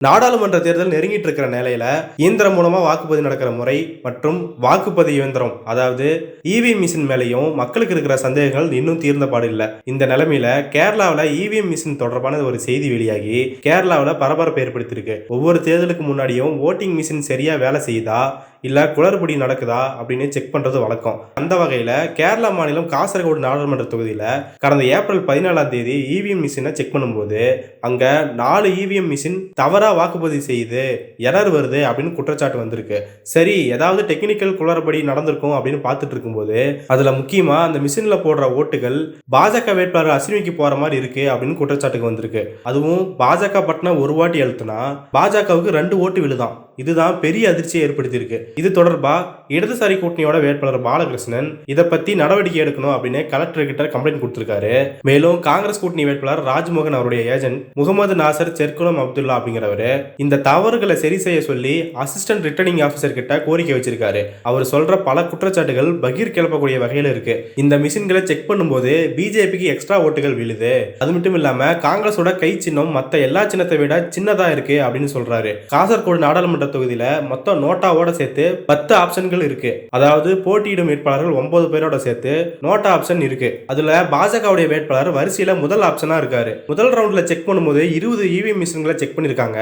நாடாளுமன்ற தேர்தல் நெருங்கிட்டு இருக்கிற நிலையில இயந்திரம் மூலமா வாக்குப்பதிவு நடக்கிற முறை மற்றும் வாக்குப்பதிவு இயந்திரம் அதாவது இவிஎம் மிஷின் மேலேயும் மக்களுக்கு இருக்கிற சந்தேகங்கள் இன்னும் தீர்ந்த பாடு இல்லை. இந்த நிலைமையில கேரளாவில் இவிஎம் மிஷின் தொடர்பான ஒரு செய்தி வெளியாகி கேரளாவில் பரபரப்பு ஏற்படுத்தியிருக்கு. ஒவ்வொரு தேர்தலுக்கு முன்னாடியும் ஓட்டிங் மிஷின் சரியா வேலை செய்யுதா இல்லை குளறுபடி நடக்குதா அப்படின்னு செக் பண்ணுறது வழக்கம். அந்த வகையில் கேரளா மாநிலம் காசர்கோடு நாடாளுமன்ற தொகுதியில் கடந்த ஏப்ரல் பதினாலாம் தேதி இவிஎம் மிஷினை செக் பண்ணும்போது அங்கே நாலு இவிஎம் மிஷின் தவறாக வாக்குப்பதிவு செய்யுது எரர் வருது அப்படின்னு குற்றச்சாட்டு வந்திருக்கு. சரி ஏதாவது டெக்னிக்கல் குளறுபடி நடந்திருக்கும் அப்படின்னு பார்த்துட்டு இருக்கும்போது அதில் முக்கியமாக அந்த மிஷினில் போடுற ஓட்டுகள் பாஜக வேட்பாளர் அஸ்வினிக்கு போகிற மாதிரி இருக்கு அப்படின்னு குற்றச்சாட்டுக்கு வந்திருக்கு. அதுவும் பாஜக பட்டின ஒரு வாட்டி அழுத்துனா பாஜகவுக்கு ரெண்டு ஓட்டு விழுதான். இதுதான் பெரிய அதிர்ச்சியை ஏற்படுத்தியிருக்கு. இது தொடர்பா இடதுசாரி கூட்டணியோட வேட்பாளர் பாலகிருஷ்ணன் இதை பத்தி நடவடிக்கை எடுக்கணும் அப்படின்னு கலெக்டர் கிட்ட கம்ப்ளைண்ட் கொடுத்திருக்காரு. மேலும் காங்கிரஸ் கூட்டணி வேட்பாளர் ராஜ்மோகன் அவருடைய ஏஜென்ட் முகமது நாசர் செர்குலம் அப்துல்லா அப்படிங்கிறவரு இந்த தவறுகளை சரி செய்ய சொல்லி அசிஸ்டன்ட் ரிட்டர்னிங் ஆஃபீஸர் கிட்ட கோரிக்கை வச்சிருக்காரு. அவர் சொல்ற பல குற்றச்சாட்டுகள் பகீர் கிளப்பக்கூடிய வகையில இருக்கு. இந்த மிஷின்களை செக் பண்ணும்போது பிஜேபிக்கு எக்ஸ்ட்ரா ஓட்டுகள் விழுது. அது மட்டும் இல்லாம காங்கிரஸோட கை சின்னம் மத்த எல்லா சின்னத்தை விட சின்னதா இருக்கு அப்படின்னு சொல்றாரு. காசர்கோடு நாடாளுமன்ற தொகுதியில மொத்தம் நோட்டாவோட சேர்த்து பத்து ஆப்ஷன்கள் இருக்கு. அதாவது போட்டியிடும் வேட்பாளர்கள் ஒன்பது பேரோட சேர்த்து நோட்டா ஆப்ஷன் இருக்கு. அதுல பாஜகவுடைய வேட்பாளர் வரிசையில முதல் ஆப்ஷனா இருக்காரு. முதல் ரவுண்ட்ல செக் பண்ணும்போது இருபது இவிஎம் மிஷின்களை செக் பண்ணிருக்காங்க.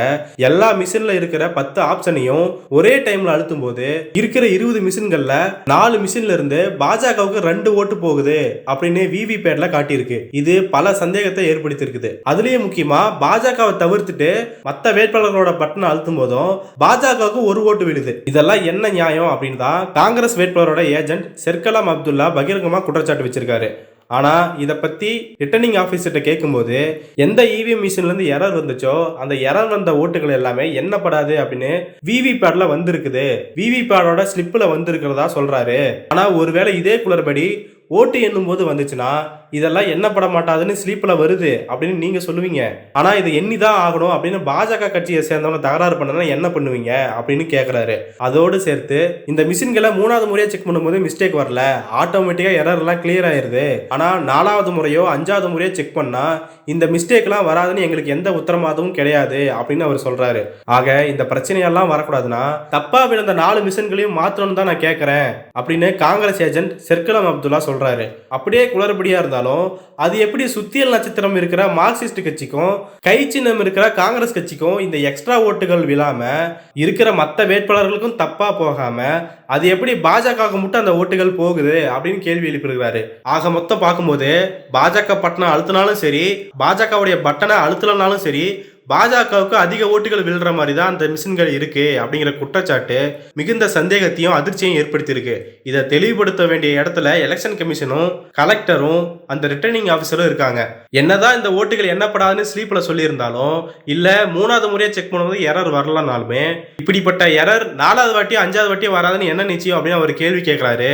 எல்லா மிஷின்ல இருக்கிற பத்து ஆப்ஷனையும் ஒரே டைம்ல அழுத்தும் போது இருக்கிற இருபது மிஷின்கள்ல நாலு மிஷின்ல இருந்து பாஜகவுக்கு ரெண்டு ஓட்டு போகுது அப்படின்னு விவி பேட்ல காட்டியிருக்கு. இது பல சந்தேகத்தை ஏற்படுத்தியிருக்குது. அதுலயும் முக்கியமா பாஜகவை தவிர்த்துட்டு மத்த வேட்பாளர்களோட பட்டனை அழுத்தும் போதும் பாஜகவுக்கு ஒரு ஓட்டு விழுது. இதெல்லாம் என்ன நியாயம் அப்படின்னு தான் காங்கிரஸ் வேட்பாளரோட ஏஜென்ட் செர்கலாம் அப்துல்லா பகிரங்கமா குற்றச்சாட்டு வச்சிருக்காரு. ஆனால் இதை பற்றி ரிட்டர்னிங் ஆஃபீஸர்கிட்ட கேட்கும்போது எந்த இவிஎம் மிஷின்லேருந்து எரர் வந்துச்சோ அந்த எரர் வந்த ஓட்டுகள் எல்லாமே எண்ணப்படாது அப்படின்னு விவி பேட்ல வந்திருக்குது. விவி பேடோட ஸ்லிப்ல வந்திருக்கிறதா சொல்கிறாரு ஆனால் ஒருவேளை இதே குளறுபடி ஓட்டு எண்ணும் போது வந்துச்சுன்னா இதெல்லாம் எண்ணப்பட மாட்டாதுன்னு ஸ்லீப்பில் வருது அப்படின்னு நீங்கள் சொல்லுவீங்க. ஆனா இது எண்ணிதான் ஆகணும் அப்படின்னு பாஜக கட்சியை சேர்ந்தவங்க தகராறு பண்ணனா என்ன பண்ணுவீங்க அப்படின்னு கேட்குறாரு அதோடு சேர்த்து இந்த மிஷின்களை மூணாவது முறையாக செக் பண்ணும்போது மிஸ்டேக் வரல. ஆட்டோமேட்டிக்காக எரர்லாம் கிளியர் ஆயிடுது ஆனால் நாலாவது முறையோ அஞ்சாவது முறையோ செக் பண்ணால் இந்த மிஸ்டேக்லாம் வராதுன்னு எங்களுக்கு எந்த உத்தரவாதமும் கிடையாது அப்படின்னு அவர் சொல்கிறாரு ஆக இந்த பிரச்சனையெல்லாம் வரக்கூடாதுன்னா தப்பாக விழுந்த நாலு மிஷின்களையும் மாற்றணும் தான் நான் கேட்குறேன் அப்படின்னு காங்கிரஸ் ஏஜென்ட் செர்கலம் அப்துல்லா சொல்கிறாரு அப்படியே குளறுபடியாக இருந்தாலும் அது எப்படி சுத்தியல் நட்சத்திரம் இருக்கிற மார்க்சிஸ்ட் கட்சிக்கும் கை சின்னம் இருக்கிற காங்கிரஸ் கட்சிக்கும் இந்த எக்ஸ்ட்ரா ஓட்டுகள் விழாமல் இருக்கிற மற்ற வேட்பாளர்களுக்கும் தப்பாக போகாமல் அது எப்படி பாஜகவுக்கு மட்டும் அந்த ஓட்டுகள் போகுது அப்படின்னு கேள்வி எழுப்பியிருக்கிறாரு. ஆக மொத்தம் பார்க்கும்போது பாஜக பட்டனை அழுத்தினாலும் சரி பாஜகவுடைய பட்டனை அழுத்தலனாலும் சரி பாஜகவுக்கு அதிக ஓட்டுகள் விழுற மாதிரி தான் அந்த மிஷின்கள் இருக்கு அப்படிங்கிற குற்றச்சாட்டு மிகுந்த சந்தேகத்தையும் அதிர்ச்சியும் ஏற்படுத்தியிருக்கு. இதை தெளிவுபடுத்த வேண்டிய இடத்துல எலெக்ஷன் கமிஷனும் கலெக்டரும் அந்த ரிட்டர்னிங் ஆஃபீஸரும் இருக்காங்க. என்னதான் இந்த ஓட்டுகள் என்னப்படாதுன்னு ஸ்லீப்பில் சொல்லியிருந்தாலும் இல்லை மூணாவது முறையாக செக் பண்ணும்போது எரர் வரலனாலுமே இப்படிப்பட்ட எரர் நாலாவது வாட்டியும் அஞ்சாவது வாட்டியும் வராதுன்னு என்ன நிச்சயம் அப்படின்னு அவர் கேள்வி கேட்குறாரு.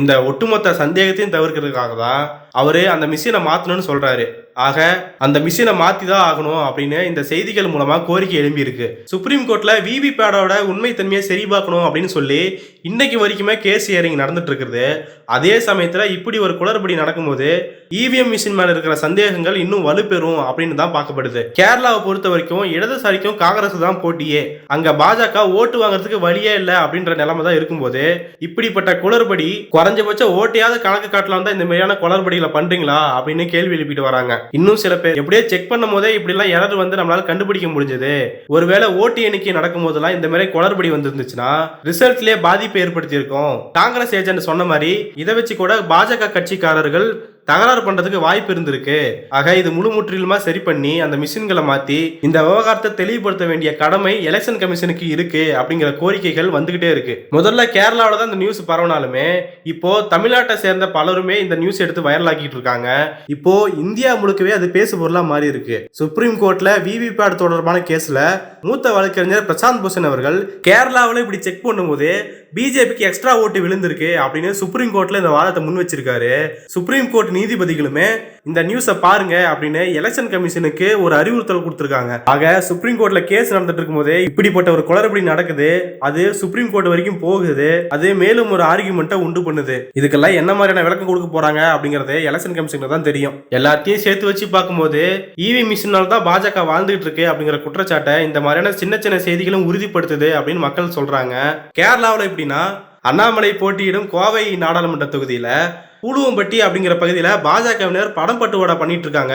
இந்த ஒட்டுமொத்த சந்தேகத்தையும் தவிர்க்கிறதுக்காக தான் அவரு அந்த மிஷினை மாத்தணும்னு சொல்றாரு. ஆக அந்த மிஷினை மாத்தி தான் ஆகணும் அப்படின்னு இந்த செய்திகள் மூலமா கோரிக்கை எழும்பி இருக்கு சுப்ரீம் கோர்ட்ல விவி பேடோட உண்மைத்தன்மையை சரி பார்க்கணும் அப்படின்னு சொல்லி இன்னைக்கு வரைக்குமே கேஸ் ஹியரிங் நடந்துட்டு இருக்குது அதே சமயத்துல இப்படி ஒரு குளறுபடி நடக்கும்போது இவிஎம் மிஷின் மேல இருக்கிற சந்தேகங்கள் இன்னும் வலுப்பெறும் அப்படின்னு தான் பார்க்கப்படுது. கேரளாவை பொறுத்த வரைக்கும் இடதுசாரிக்கும் காங்கிரஸ் தான் போட்டியே. அங்க பாஜக ஓட்டு வாங்குறதுக்கு வழியே இல்லை அப்படின்ற நிலைமை தான் இருக்கும்போது இப்படிப்பட்ட குளறுபடி குறைஞ்சபட்ச ஓட்டையாவது கணக்கு காட்டலாம் தான் இந்த மாதிரியான குளறுபடிகளை பண்றீங்களா அப்படின்னு கேள்வி எழுப்பிட்டு வராங்க. இன்னும் சில பேர் எப்படியே செக் பண்ணும் போதே இப்படி எல்லாம் எரர் வந்து நம்மளால கண்டுபிடிக்க முடிஞ்சது. ஒருவேளை ஓட்டு எண்ணிக்கை நடக்கும் போதெல்லாம் இந்த மாதிரி குளறுபடி வந்திருந்துச்சுன்னா ரிசல்ட்லயே பாதிப்பு ஏற்படுத்தி இருக்கும் காங்கிரஸ் ஏஜென்ட் சொன்ன மாதிரி இதை வச்சு கூட பாஜக கட்சிக்காரர்கள் தகராறு பண்றதுக்கு வாய்ப்பு இருந்திருக்கு. ஆக இது முழு முற்றிலுமா சரி பண்ணி அந்த மிஷின்களை மாத்தி இந்த விவகாரத்தை தெளிவுபடுத்த வேண்டிய கடமை எலெக்ஷன் கமிஷனுக்கு இருக்கு அப்படிங்கிற கோரிக்கைகள் வந்துகிட்டே இருக்கு. முதல்ல கேரளாவில் தான் இந்த நியூஸ் பரவினாலுமே இப்போ தமிழ்நாட்டை சேர்ந்த பலருமே இந்த நியூஸ் எடுத்து வைரல் ஆக்கிட்டு இருக்காங்க. இப்போ இந்தியா முழுக்கவே அது பேசு பொருளா மாறி இருக்கு. சுப்ரீம் கோர்ட்ல விவிபேட் தொடர்பான கேஸ்ல மூத்த வழக்கறிஞர் பிரசாந்த் பூஷன் அவர்கள் கேரளாவில் இப்படி செக் பண்ணும்போது பிஜேபிக்கு எக்ஸ்ட்ரா ஓட்டு விழுந்திருக்கு அப்படின்னு சுப்ரீம் கோர்ட்ல இந்த வாதத்தை முன் வச்சிருக்காரு சுப்ரீம் கோர்ட் நீதிபதிகளுமே இந்த நியூஸை பாருங்க அப்படின்னு எலெக்ஷன் கமிஷனுக்கு ஒரு அறிவுறுத்தல் கொடுத்துருக்காங்க. ஆக சுப்ரீம் கோர்ட்ல கேஸ் நடந்துட்டு இருக்கும்போதே இப்படிப்பட்ட ஒரு குளறுபடி நடக்குது. அது சுப்ரீம் கோர்ட் வரைக்கும் போகுது. அது மேலும் ஒரு ஆர்குமெண்ட்டை உண்டு பண்ணுது. இதுக்கெல்லாம் என்ன மாதிரியான விளக்கம் கொடுக்க போறாங்க அப்படிங்கறது எலெக்ஷன் கமிஷனுக்கு தான் தெரியும். எல்லாத்தையும் சேர்த்து வச்சு பார்க்கும்போது இவி மிஷினால தான் பாஜக வாழ்ந்துகிட்டு இருக்கு அப்படிங்கிற குற்றச்சாட்டை இந்த மாதிரியான சின்ன சின்ன செய்திகளும் உறுதிப்படுத்துது அப்படின்னு மக்கள் சொல்றாங்க. கேரளாவில் எப்படின்னா அண்ணாமலை போட்டியிடும் கோவை நாடாளுமன்ற தொகுதியில பூலுவம்பட்டி அப்படிங்கிற பகுதியில் பாஜகவினர் படம் பட்டுவாடா பண்ணிட்டு இருக்காங்க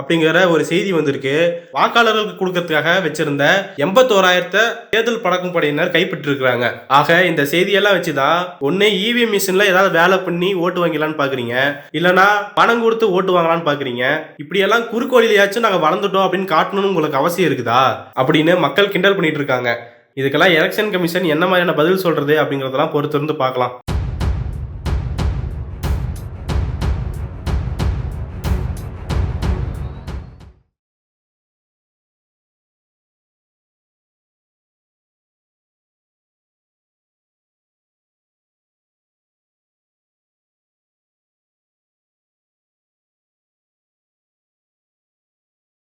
அப்படிங்கிற ஒரு செய்தி வந்திருக்கு. வாக்காளர்களுக்கு கொடுக்கறதுக்காக வச்சிருந்த எண்பத்தோராயிரத்தை தேர்தல் பறக்கும் படையினர் கைப்பற்றிருக்கிறாங்க. ஆக இந்த செய்தியெல்லாம் வச்சுதான் ஒன்னு இவிஎம் மிஷின்ல ஏதாவது வேலை பண்ணி ஓட்டு வாங்கிடலான்னு பாக்குறீங்க. இல்லனா பணம் கொடுத்து ஓட்டு வாங்கலாம்னு பாக்குறீங்க. இப்படியெல்லாம் குறுக்கோளிலையாச்சும் நாங்க வளர்ந்துட்டோம் அப்படின்னு காட்டணும்னு உங்களுக்கு அவசியம் இருக்குதா? அப்படின்னு மக்கள் கிண்டல் பண்ணிட்டு இருக்காங்க இதுக்கெல்லாம் எலெக்ஷன் கமிஷன் என்ன மாதிரியான பதில் சொல்றது அப்படிங்கறதெல்லாம் பொறுத்திருந்து பார்க்கலாம்.